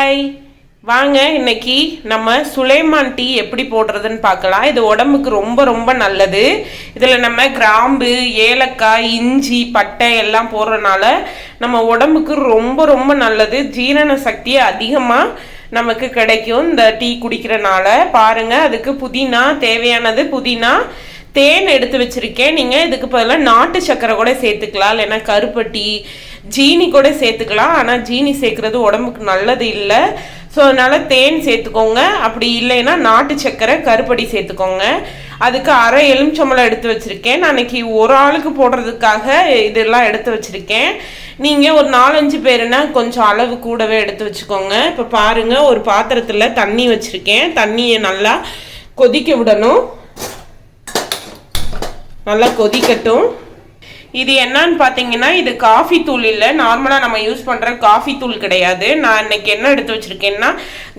Hi. வாங்க இன்னைக்கு நம்ம சுலைமான் டீ எப்படி போடுறதுன்னு பார்க்கலாம். இது உடம்புக்கு ரொம்ப ரொம்ப நல்லது. இதில் நம்ம கிராம்பு ஏலக்காய் இஞ்சி பட்டை எல்லாம் போடுறதுனால நம்ம உடம்புக்கு ரொம்ப ரொம்ப நல்லது. ஜீரண சக்தி அதிகமாக நமக்கு கிடைக்கும் இந்த டீ குடிக்கிறனால. பாருங்கள் அதுக்கு புதினா தேவையானது. புதினா தேன் எடுத்து வச்சுருக்கேன். நீங்கள் இதுக்கு பதிலாக நாட்டு சக்கரை கூட சேர்த்துக்கலாம். இல்லைன்னா கருப்பட்டி ஜீனி கூட சேர்த்துக்கலாம். ஆனால் ஜீனி சேர்க்குறது உடம்புக்கு நல்லது இல்லை. ஸோ அதனால் தேன் சேர்த்துக்கோங்க. அப்படி இல்லைன்னா நாட்டு சக்கரை கருப்படி சேர்த்துக்கோங்க. அதுக்கு அரை எலுமிச்சம்பளம் எடுத்து வச்சுருக்கேன். நான் அன்றைக்கி ஒரு ஆளுக்கு போடுறதுக்காக இதெல்லாம் எடுத்து வச்சுருக்கேன். நீங்கள் ஒரு நாலஞ்சு பேருனா கொஞ்சம் அளவு கூடவே எடுத்து வச்சுக்கோங்க. இப்போ பாருங்கள் ஒரு பாத்திரத்தில் தண்ணி வச்சுருக்கேன். தண்ணியை நல்லா கொதிக்க விடணும். நல்லா கொதிக்கட்டும். இது என்னன்னு பார்த்தீங்கன்னா இது காஃபி தூள் இல்லை. நார்மலாக நம்ம யூஸ் பண்ணுற காஃபி தூள் கிடையாது. நான் இன்னைக்கு என்ன எடுத்து வச்சுருக்கேன்னா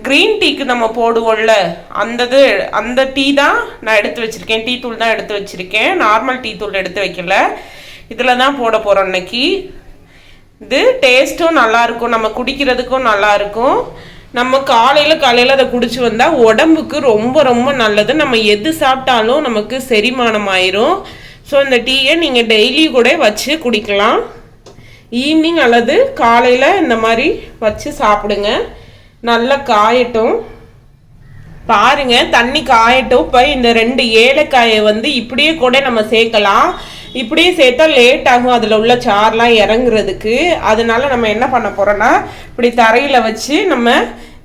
க்ரீன் டீக்கு நம்ம போடுவோம்ல அந்த இது அந்த டீ தான் நான் எடுத்து வச்சுருக்கேன். டீ தூள் தான் எடுத்து வச்சுருக்கேன். நார்மல் டீ தூள் எடுத்து வைக்கல. இதில் தான் போட போகிறோம் இன்னைக்கு. இது டேஸ்ட்டும் நல்லாயிருக்கும் நம்ம குடிக்கிறதுக்கும் நல்லாயிருக்கும் நம்ம காலையில் காலையில் அதை குடிச்சு வந்தால் உடம்புக்கு ரொம்ப ரொம்ப நல்லது. நம்ம எது சாப்பிட்டாலும் நமக்கு செரிமானம் ஆயிரும். ஸோ இந்த டீயை நீங்கள் டெய்லி கூட வச்சு குடிக்கலாம். ஈவினிங் அல்லது காலையில் இந்த மாதிரி வச்சு சாப்பிடுங்க. நல்லா காயட்டும். பாருங்க தண்ணி காயட்டும். இப்போ இந்த ரெண்டு ஏலக்காயை வந்து இப்படியே கூட நம்ம சேர்க்கலாம். இப்படியே சேர்த்தா லேட் ஆகும். அதில் உள்ள சார்லாம் இறங்குறதுக்கு. அதனால நம்ம என்ன பண்ண போகிறோன்னா இப்படி தரையில் வச்சு நம்ம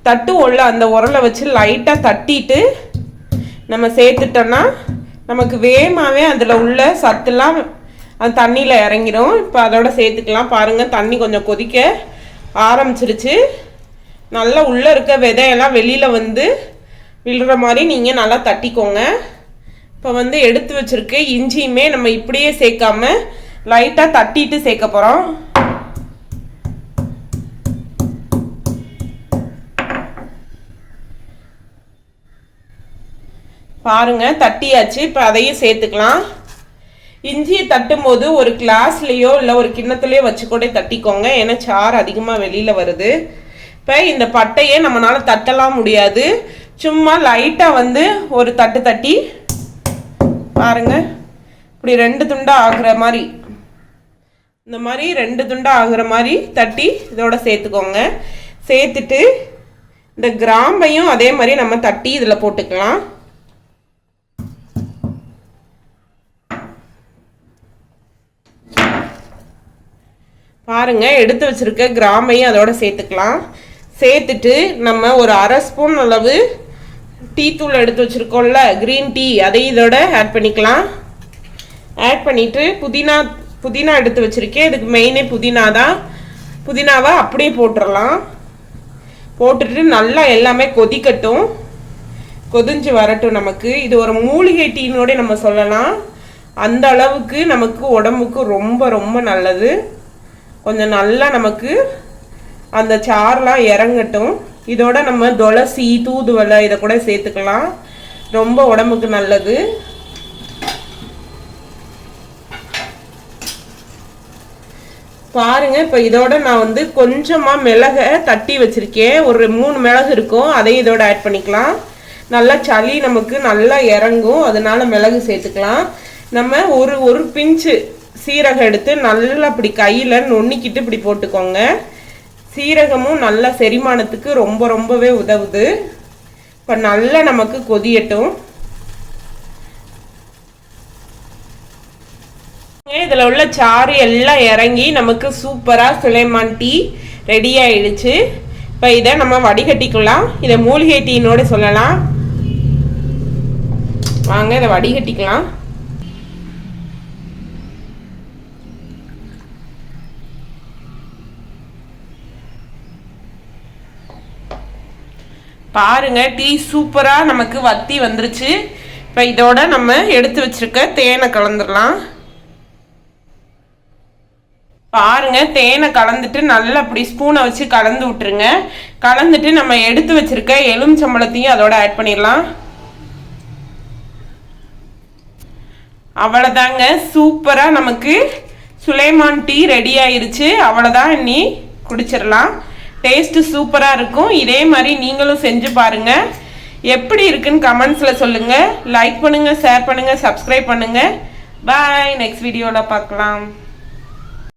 தட்டு உள்ள அந்த உரலை வச்சு லைட்டாக தட்டிட்டு நம்ம சேர்த்துட்டோன்னா நமக்கு வேகமாகவே அதில் உள்ள சத்துலாம் அந்த தண்ணியில் இறங்கிடும் இப்போ அதோட சேர்த்துக்கலாம். பாருங்கள் தண்ணி கொஞ்சம் கொதிக்க ஆரம்பிச்சிருச்சு. நல்லா உள்ளே இருக்க விதையெல்லாம் வெளியில் வந்து விழுற மாதிரி நீங்கள் நல்லா தட்டிக்கோங்க. இப்போ வந்து எடுத்து வச்சுருக்கு. இஞ்சியுமே நம்ம இப்படியே சேர்க்காம லைட்டாக தட்டிட்டு சேர்க்க போகிறோம் பாருங்கள் தட்டியாச்சு இப்போ அதையும் சேர்த்துக்கலாம். இஞ்சியை தட்டும் போது ஒரு கிளாஸ்லேயோ இல்லை ஒரு கிண்ணத்துலேயோ வச்சு கூட தட்டிக்கோங்க. ஏன்னா சாறு அதிகமாக வெளியில் வருது. இப்போ இந்த பட்டையை நம்மளால் தட்டலாம் முடியாது. சும்மா லைட்டாக வந்து ஒரு தட்டு தட்டி பாருங்க. இப்படி ரெண்டு துண்டாக ஆகுற மாதிரி. இந்த மாதிரி ரெண்டு துண்டாக ஆகுற மாதிரி தட்டி இதோட சேர்த்துக்கோங்க. சேர்த்துட்டு இந்த கிராம்பையும் அதே மாதிரி நம்ம தட்டி இதில் போட்டுக்கலாம். பாருங்கள் எடுத்து வச்சுருக்க கிராமையும் அதோட சேர்த்துக்கலாம். சேர்த்துட்டு நம்ம ஒரு அரை ஸ்பூன் அளவு டீ தூள் எடுத்து வச்சுருக்கோம்ல க்ரீன் டீ அதையும் இதோட ஆட் பண்ணிக்கலாம். ஆட் பண்ணிவிட்டு புதினா புதினா எடுத்து வச்சுருக்கேன். இதுக்கு மெயினே புதினா தான். புதினாவை அப்படியே போட்டுடலாம் போட்டுட்டு நல்லா எல்லாமே கொதிக்கட்டும். கொதிஞ்சு வரட்டும் நமக்கு. இது ஒரு மூலிகை டீனோட நம்ம சொல்லலாம். அந்த அளவுக்கு நமக்கு உடம்புக்கு ரொம்ப ரொம்ப நல்லது. கொஞ்சம் நல்லா நமக்கு அந்த சார்லாம் இறங்கட்டும். இதோட நம்ம துளசி தூதுவளை இதை கூட சேர்த்துக்கலாம். ரொம்ப உடம்புக்கு நல்லது. பாருங்க இப்போ இதோட நான் வந்து கொஞ்சமாக மிளகை தட்டி வச்சிருக்கேன். ஒரு மூணு மிளகு இருக்கும். அதையும் இதோட ஆட் பண்ணிக்கலாம். நல்லா சளி நமக்கு நல்லா இறங்கும். அதனால மிளகு சேர்த்துக்கலாம். நம்ம ஒரு ஒரு பிஞ்சு சீரகம் எடுத்து நல்லா இப்படி கையில் நொன்னிக்கிட்டு இப்படி போட்டுக்கோங்க. சீரகமும் நல்ல செரிமானத்துக்கு ரொம்ப ரொம்பவே உதவுது. இப்போ நல்லா நமக்கு கொதியட்டும். இதில் உள்ள சாறு எல்லாம் இறங்கி நமக்கு சூப்பராக சுலைமான் டீ ரெடி ஆயிடுச்சு. இப்போ இதை நம்ம வடிகட்டிக்கலாம். இதை மூலிகை டீனோடு சொல்லலாம். வாங்க இதை வடிகட்டிக்கலாம். பாருங்க டீ சூப்பராக நமக்கு வத்தி வந்துருச்சு. இப்போ இதோட நம்ம எடுத்து வச்சிருக்க தேனை கலந்துடலாம். பாருங்க தேனை கலந்துட்டு நல்லா அப்படி ஸ்பூனை வச்சு கலந்து விட்டுருங்க. கலந்துட்டு நம்ம எடுத்து வச்சிருக்க எலுமிச்சம்பழத்தையும் அதோட ஆட் பண்ணிடலாம். அவ்வளோதாங்க சூப்பராக நமக்கு சுலைமான் டீ ரெடி ஆயிருச்சு. அவ்வளோதான் நீ குடிச்சிடலாம். டேஸ்ட்டு சூப்பராக இருக்கும். இதே மாதிரி நீங்களும் செஞ்சு பாருங்கள் எப்படி இருக்குன்னு கமெண்ட்ஸில் சொல்லுங்கள் லைக் பண்ணுங்கள் ஷேர் பண்ணுங்கள் சப்ஸ்கிரைப் பண்ணுங்கள் பாய் நெக்ஸ்ட் வீடியோவில் பார்க்கலாம்.